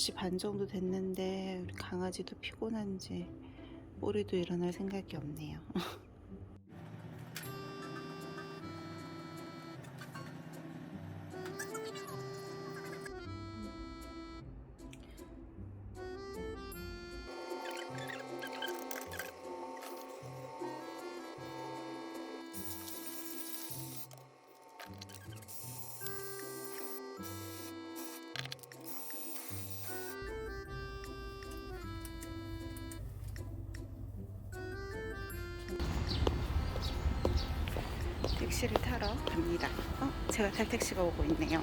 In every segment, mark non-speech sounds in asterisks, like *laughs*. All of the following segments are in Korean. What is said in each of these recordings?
6시 반 정도 됐는데 우리 강아지도 피곤한지 꼬리도 일어날 생각이 없네요. *laughs* 택시를 타러 갑니다. 어, 제가 탈 택시가 오고 있네요.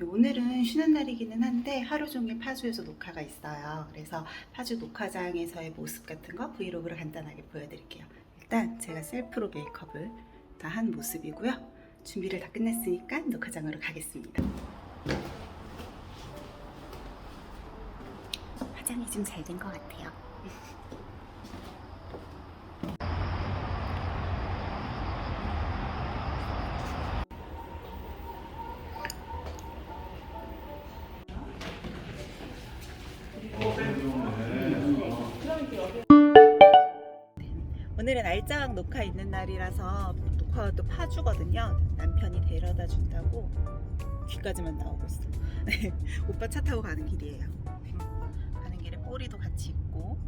오늘은 쉬는 날이기는 한데 하루 종일 파주에서 녹화가 있어요. 그래서 파주 녹화장에서의 모습 같은 거 브이로그를 간단하게 보여드릴게요. 일단 제가 셀프로 메이크업을 다 한 모습이고요. 준비를 다 끝냈으니까 녹화장으로 가겠습니다. 화장이 좀 잘 된 것 같아요. 오늘은 알짜왕 녹화 있는 날이라서 녹화가 또 파주거든요. 남편이 데려다 준다고 귀까지만 나오고 있어. 네, *laughs* 오빠 차 타고 가는 길이에요. 꼬리도 같이 있고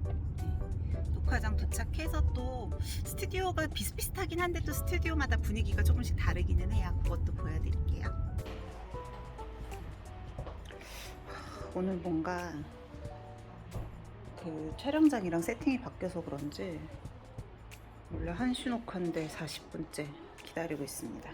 네, 녹화장 도착해서 또 스튜디오가 비슷비슷하긴 한데 또 스튜디오마다 분위기가 조금씩 다르기는 해요. 그것도 보여드릴게요. 오늘 뭔가 그 촬영장이랑 세팅이 바뀌어서 그런지 원래 1시 녹화인데 40분째 기다리고 있습니다.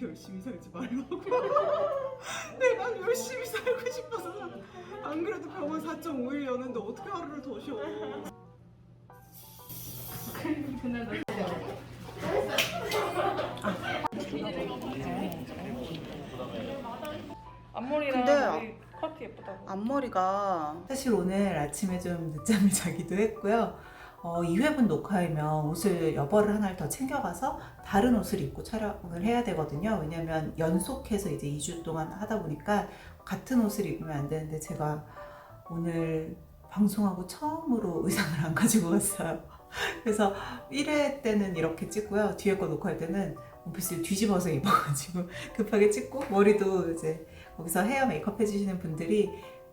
그렇게 열심히 살지 말라고 *laughs* 내가 열심히 살고 싶어서 안 그래도 병원 4.5일 여는데 어떻게 하루를 더 쉬어 앞머리랑 근데 머리 커트 예쁘다고. 앞머리가 사실 오늘 아침에 좀 늦잠을 자기도 했고요. 어, 2회분 녹화이면 옷을 여벌을 하나를 더 챙겨가서 다른 옷을 입고 촬영을 해야 되거든요. 왜냐면 연속해서 이제 2주 동안 하다 보니까 같은 옷을 입으면 안 되는데 제가 오늘 방송하고 처음으로 의상을 안 가지고 갔어요. *laughs* 그래서 1회 때는 이렇게 찍고요. 뒤에 거 녹화할 때는 원피스를 뒤집어서 입어가지고 *laughs* 급하게 찍고 머리도 이제 거기서 헤어 메이크업 해주시는 분들이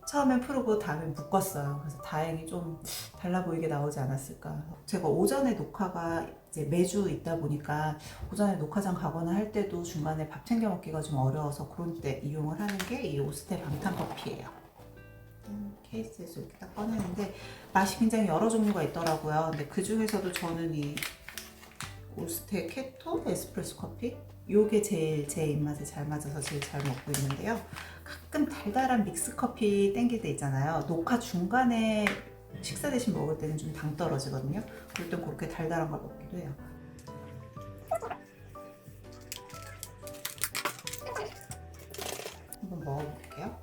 처음엔 푸르고 다음엔 묶었어요. 그래서 다행히 좀 달라 보이게 나오지 않았을까. 제가 오전에 녹화가 이제 매주 있다 보니까 오전에 녹화장 가거나 할 때도 중간에 밥 챙겨 먹기가 좀 어려워서 그런 때 이용을 하는 게 이 오스테 방탄 커피예요. 음, 케이스에서 이렇게 딱 꺼내는데 맛이 굉장히 여러 종류가 있더라고요. 근데 그 중에서도 저는 이 오스테 케토 에스프레소 커피 요게 제일 제 입맛에 잘 맞아서 제일 잘 먹고 있는데요. 가끔 달달한 믹스 커피 땡길 때 있잖아요. 녹화 중간에 식사 대신 먹을 때는 좀 당 떨어지거든요. 그럴 땐 그렇게 달달한 걸 먹기도 해요. 한번 먹어볼게요.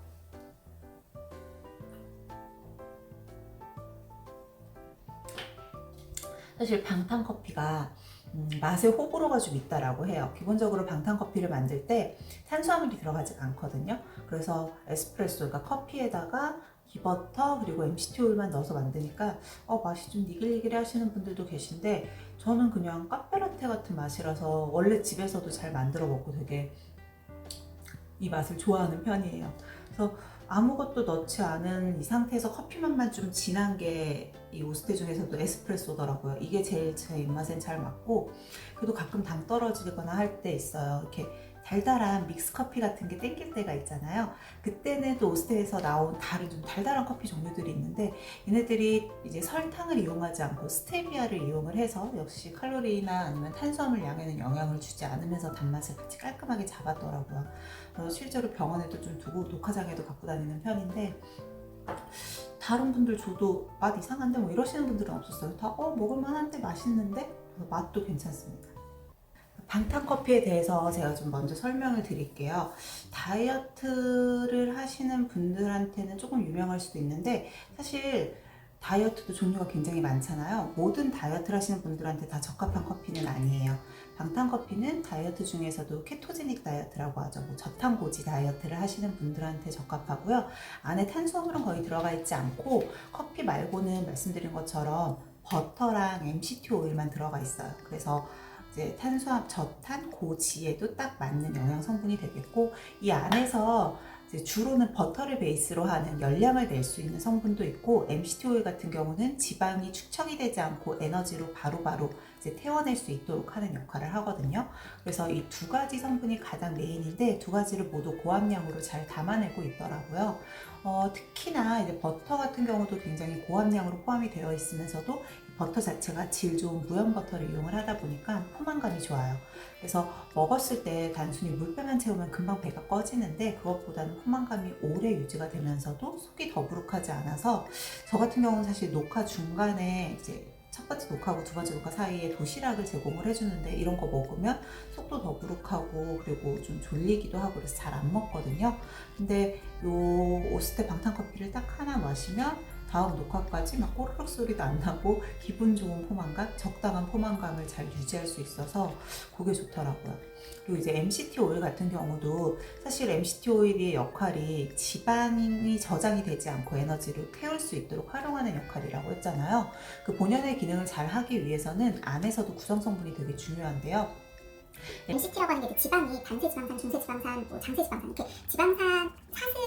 사실 방탄 커피가 음, 맛에 호불호가 좀 있다라고 해요. 기본적으로 방탄 커피를 만들 때 탄수화물이 들어가지 않거든요. 그래서 에스프레소, 그러니까 커피에다가 기버터 그리고 MCT 오일만 넣어서 만드니까 어, 맛이 좀 니글니글 하시는 분들도 계신데 저는 그냥 카페라테 같은 맛이라서 원래 집에서도 잘 만들어 먹고 되게 이 맛을 좋아하는 편이에요. 그래서 아무것도 넣지 않은 이 상태에서 커피 맛만 좀 진한 게 이 오스테 중에서도 에스프레소더라고요. 이게 제일 제 입맛엔 잘 맞고 그래도 가끔 당 떨어지거나 할 때 있어요. 이렇게 달달한 믹스 커피 같은 게 땡길 때가 있잖아요. 그때는 또 오스테에서 나온 다른 좀 달달한 커피 종류들이 있는데 얘네들이 이제 설탕을 이용하지 않고 스테비아를 이용을 해서 역시 칼로리나 아니면 탄수화물 양에는 영향을 주지 않으면서 단맛을 같이 깔끔하게 잡았더라고요. 그래서 실제로 병원에도 좀 두고 녹화장에도 갖고 다니는 편인데 다른 분들 줘도 맛 이상한데 뭐 이러시는 분들은 없었어요. 다 어 먹을만한데 맛있는데 맛도 괜찮습니다. 방탄 커피에 대해서 제가 좀 먼저 설명을 드릴게요. 다이어트를 하시는 분들한테는 조금 유명할 수도 있는데 사실 다이어트도 종류가 굉장히 많잖아요. 모든 다이어트를 하시는 분들한테 다 적합한 커피는 아니에요. 방탄 커피는 다이어트 중에서도 케토제닉 다이어트라고 하죠. 뭐 저탄고지 다이어트를 하시는 분들한테 적합하고요. 안에 탄수화물은 거의 들어가 있지 않고 커피 말고는 말씀드린 것처럼 버터랑 MCT 오일만 들어가 있어요. 그래서 이제 탄수화 저탄 고지에도 딱 맞는 영양 성분이 되겠고 이 안에서 주로는 버터를 베이스로 하는 열량을 낼 수 있는 성분도 있고 MCT 오일 같은 경우는 지방이 축적이 되지 않고 에너지로 바로바로 이제 태워낼 수 있도록 하는 역할을 하거든요. 그래서 이 두 가지 성분이 가장 메인인데 두 가지를 모두 고함량으로 잘 담아내고 있더라고요. 어, 특히나 이제 버터 같은 경우도 굉장히 고함량으로 포함이 되어 있으면서도 이 버터 자체가 질 좋은 무염 버터를 이용을 하다 보니까 포만감이 좋아요. 그래서 먹었을 때 단순히 물배만 채우면 금방 배가 꺼지는데 그것보다는 포만감이 오래 유지가 되면서도 속이 더부룩하지 않아서 저 같은 경우는 사실 녹화 중간에 이제 첫 번째 녹화하고 두 번째 녹화 사이에 도시락을 제공을 해주는데 이런 거 먹으면 속도 더부룩하고 그리고 좀 졸리기도 하고 그래서 잘 안 먹거든요. 근데 요 오스테 방탄 커피를 딱 하나 마시면 다음 녹화까지 막 꼬르륵 소리도 안 나고 기분 좋은 포만감, 적당한 포만감을 잘 유지할 수 있어서 그게 좋더라고요. 그리고 이제 MCT 오일 같은 경우도 사실 MCT 오일의 역할이 지방이 저장이 되지 않고 에너지를 태울 수 있도록 활용하는 역할이라고 했잖아요. 그 본연의 기능을 잘 하기 위해서는 안에서도 구성 성분이 되게 중요한데요. MCT라고 하는 게 지방이 단체 지방산, 중세 지방산, 뭐 장세 지방산 이렇게 지방산 사슬에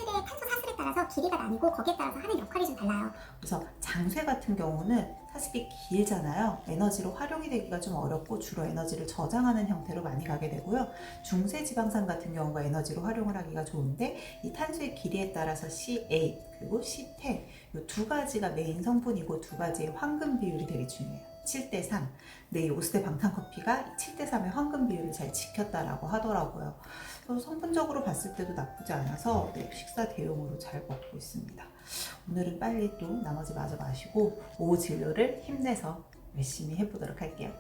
따라서 길이가 나뉘고 거기에 따라서 하는 역할이 좀 달라요. 그래서 장쇠 같은 경우는 사슬이 길잖아요. 에너지로 활용이 되기가 좀 어렵고 주로 에너지를 저장하는 형태로 많이 가게 되고요. 중세 지방산 같은 경우가 에너지로 활용을 하기가 좋은데 이 탄소의 길이에 따라서 C8 그리고 C10 이두 가지가 메인 성분이고 두 가지의 황금 비율이 되게 중요해요. 7대 3. 근데 이 오스테 방탄 커피가 7대 3의 황금 비율을 잘 지켰다라고 하더라고요. 그래서 성분적으로 봤을 때도 나쁘지 않아서 네, 식사 대용으로 잘 먹고 있습니다. 오늘은 빨리 또 나머지 마저 마시고 오후 진료를 힘내서 열심히 해보도록 할게요.